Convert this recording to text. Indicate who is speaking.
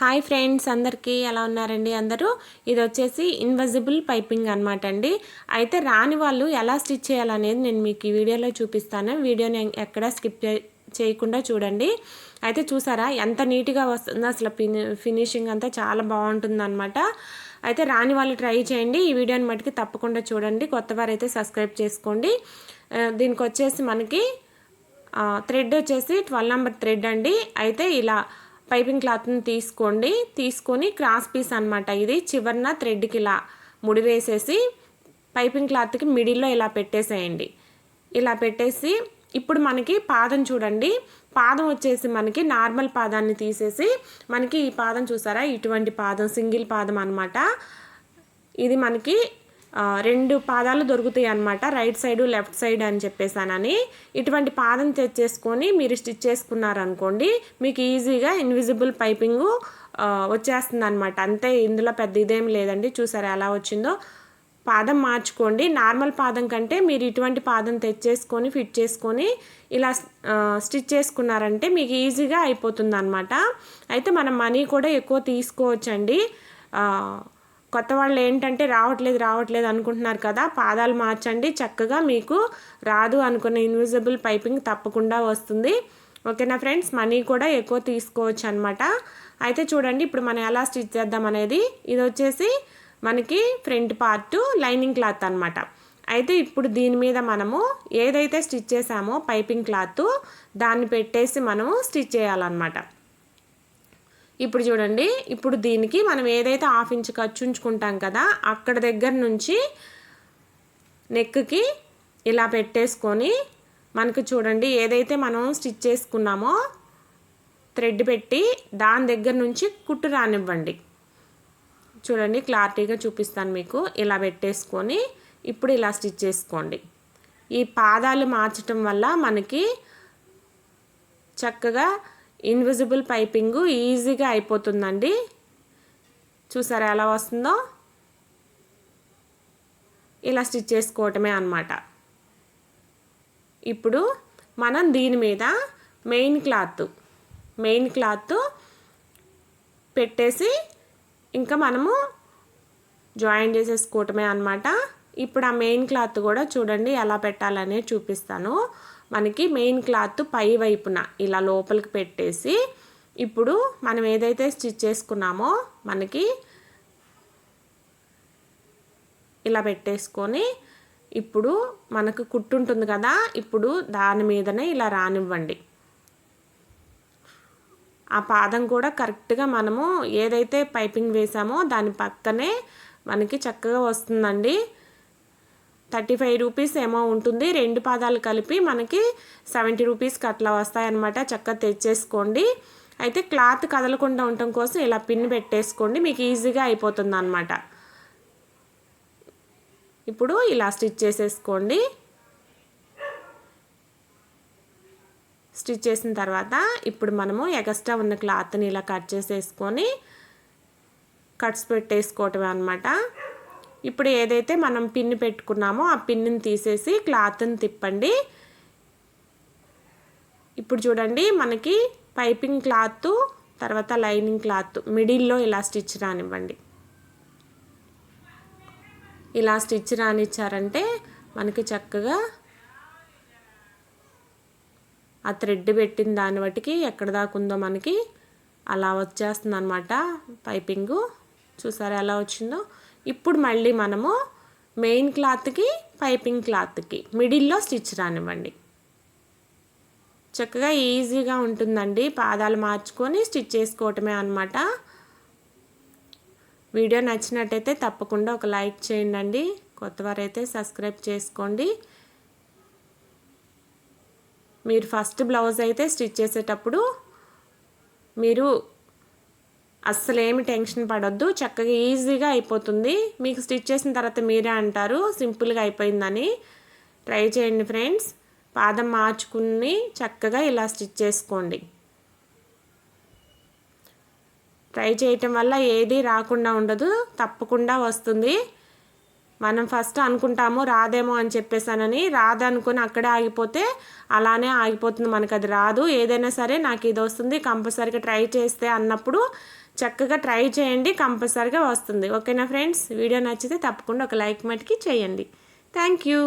Speaker 1: Hi friends అందరికీ ఎలా ఉన్నారండి? అందరూ? ఇది వచ్చేసి ఇన్విజిబుల్ పైపింగ్ అనమాట అండి. అయితే రాని వాళ్ళు ఎలా స్టిచ్ చేయాలనేది నేను మీకు ఈ వీడియోలో చూపిస్తాను. వీడియోని ఎక్కడ స్కిప్ చేయకుండా చూడండి. అయితే చూసారా ఎంత నీట్గా వస్తుందో అసలు ఫినిషింగ్ అంతా చాలా బాగుంటుంది అనమాట అయితే రాని వాళ్ళు ట్రై చేయండి. ఈ వీడియోని మటుకు తప్పకుండా చూడండి. కొత్త వారైతే సబ్స్క్రైబ్ చేసుకోండి. దీనికి వచ్చేసి మనకి థ్రెడ్ వచ్చేసి ట్వెల్వ్ నెంబర్ థ్రెడ్ అండి. అయితే ఇలా పైపింగ్ క్లాత్ని తీసుకోండి. తీసుకొని క్రాస్ పీస్ అనమాట ఇది. చివరిన థ్రెడ్కి ఇలా ముడి వేసేసి పైపింగ్ క్లాత్కి మిడిల్లో ఇలా పెట్టేసేయండి. ఇలా పెట్టేసి ఇప్పుడు మనకి పాదం చూడండి. పాదం వచ్చేసి మనకి నార్మల్ పాదాన్ని తీసేసి మనకి ఈ పాదం చూసారా? ఇటువంటి పాదం సింగిల్ పాదం అనమాట ఇది మనకి రెండు పాదాలు దొరుకుతాయి అనమాట రైట్ సైడ్ లెఫ్ట్ సైడ్ అని చెప్పేసానని. ఇటువంటి పాదం తెచ్చేసుకొని మీరు స్టిచ్ చేసుకున్నారనుకోండి మీకు ఈజీగా ఇన్విజిబుల్ పైపింగు వచ్చేస్తుంది అనమాట అంతే ఇందులో పెద్ద ఇదేం లేదండి. చూసారా ఎలా వచ్చిందో? పాదం మార్చుకోండి. నార్మల్ పాదం కంటే మీరు ఇటువంటి పాదం తెచ్చేసుకొని ఫిట్ చేసుకొని ఇలా స్టిచ్ చేసుకున్నారంటే మీకు ఈజీగా అయిపోతుంది అనమాట అయితే మనం మనీ కూడా ఎక్కువ తీసుకోవచ్చండి. కొత్త వాళ్ళు ఏంటంటే రావట్లేదు రావట్లేదు అనుకుంటున్నారు కదా పాదాలు మార్చండి చక్కగా మీకు రాదు అనుకున్న ఇన్విజిబుల్ పైపింగ్ తప్పకుండా వస్తుంది. ఓకేనా ఫ్రెండ్స్ మనీ కూడా ఎక్కువ తీసుకోవచ్చు అనమాట అయితే చూడండి ఇప్పుడు మనం ఎలా స్టిచ్ చేద్దాం అనేది. ఇది వచ్చేసి మనకి ఫ్రంట్ పార్ట్ లైనింగ్ క్లాత్ అనమాట అయితే ఇప్పుడు దీని మీద మనము ఏదైతే స్టిచ్ చేసామో పైపింగ్ క్లాత్ దాన్ని పెట్టేసి మనము స్టిచ్ చేయాలన్నమాట. ఇప్పుడు చూడండి ఇప్పుడు దీనికి మనం ఏదైతే హాఫ్ ఇంచ్ ఖర్చు ఉంచుకుంటాం కదా అక్కడ దగ్గర నుంచి నెక్కి ఇలా పెట్టేసుకొని మనకు చూడండి ఏదైతే మనం స్టిచ్ చేసుకున్నామో థ్రెడ్ పెట్టి దాని దగ్గర నుంచి కుట్టు రానివ్వండి. చూడండి క్లారిటీగా చూపిస్తాను మీకు. ఇలా పెట్టేసుకొని ఇప్పుడు ఇలా స్టిచ్ చేసుకోండి. ఈ పాదాలు మార్చటం వల్ల మనకి చక్కగా ఇన్విజిబుల్ పైపింగ్ ఈజీగా అయిపోతుందండి. చూసారా ఎలా వస్తుందో? ఇలా స్టిచ్ చేసుకోవటమే అనమాట ఇప్పుడు మనం దీని మీద మెయిన్ క్లాత్ మెయిన్ క్లాత్ పెట్టేసి ఇంకా మనము జాయిన్ చేసేసుకోవటమే అనమాట ఇప్పుడు ఆ మెయిన్ క్లాత్ కూడా చూడండి ఎలా పెట్టాలనేది చూపిస్తాను. మనకి మెయిన్ క్లాత్ పై వైపున ఇలా లోపలికి పెట్టేసి ఇప్పుడు మనం ఏదైతే స్టిచ్ చేసుకున్నామో మనకి ఇలా పెట్టేసుకొని ఇప్పుడు మనకు కుట్టు ఉంటుంది కదా ఇప్పుడు దాని మీదనే ఇలా రానివ్వండి. ఆ పాదం కూడా కరెక్ట్గా మనము ఏదైతే పైపింగ్ వేసామో దాని పక్కనే మనకి చక్కగా వస్తుందండి. థర్టీ ఫైవ్ రూపీస్ ఏమో ఉంటుంది. రెండు పాదాలు కలిపి మనకి సెవెంటీ రూపీస్కి అట్లా వస్తాయన్నమాట. చక్కగా తెచ్చేసుకోండి. అయితే క్లాత్ కదలకుండా ఉండటం కోసం ఇలా పిన్ పెట్టేసుకోండి. మీకు ఈజీగా అయిపోతుంది అనమాట ఇప్పుడు ఇలా స్టిచ్ చేసేసుకోండి. స్టిచ్ చేసిన తర్వాత ఇప్పుడు మనము ఎగస్ట్రా ఉన్న క్లాత్ని ఇలా కట్ చేసేసుకొని కట్స్ పెట్టేసుకోవటమే అనమాట ఇప్పుడు ఏదైతే మనం పిన్ పెట్టుకున్నామో ఆ పిన్ని తీసేసి క్లాత్ని తిప్పండి. ఇప్పుడు చూడండి మనకి పైపింగ్ క్లాత్ తర్వాత లైనింగ్ క్లాత్ మిడిల్లో ఇలా స్టిచ్ రానివ్వండి. ఇలా స్టిచ్ రానిచ్చారంటే మనకి చక్కగా ఆ థ్రెడ్ పెట్టిన దాన్ని బట్టికి ఎక్కడ దాకా ఉందో మనకి అలా వచ్చేస్తుంది అనమాట పైపింగు. చూసారా ఎలా వచ్చిందో? ఇప్పుడు మళ్ళీ మనము మెయిన్ క్లాత్కి పైపింగ్ క్లాత్కి మిడిల్లో స్టిచ్ రానివ్వండి. చక్కగా ఈజీగా ఉంటుందండి. పాదాలు మార్చుకొని స్టిచ్ చేసుకోవటమే అనమాట వీడియో నచ్చినట్టయితే తప్పకుండా ఒక లైక్ చేయండి కొత్తవారైతే సబ్స్క్రైబ్ చేసుకోండి. మీరు ఫస్ట్ బ్లౌజ్ అయితే స్టిచ్ చేసేటప్పుడు మీరు అస్సలేమి ఏమి టెన్షన్ పడొద్దు. చక్కగా ఈజీగా అయిపోతుంది. మీకు స్టిచ్ చేసిన తర్వాత మీరే అంటారు. సింపుల్గా అయిపోయిందని. ట్రై చేయండి ఫ్రెండ్స్. పాదం మార్చుకుని చక్కగా ఇలా స్టిచ్ చేసుకోండి. ట్రై చేయటం వల్ల ఏది రాకుండా ఉండదు. తప్పకుండా వస్తుంది. మనం ఫస్ట్ అనుకుంటాము రాదేమో అని చెప్పేసానని రాదనుకుని అక్కడే ఆగిపోతే అలానే ఆగిపోతుంది మనకు అది రాదు. ఏదైనా సరే నాకు ఇది వస్తుంది కంపల్సరీగా ట్రై చేస్తే అన్నప్పుడు చక్కగా ట్రై చేయండి కంపల్సరీగా వస్తుంది. ఓకేనా ఫ్రెండ్స్? వీడియో నచ్చితే తప్పకుండా ఒక లైక్ మట్టికి చేయండి. Thank you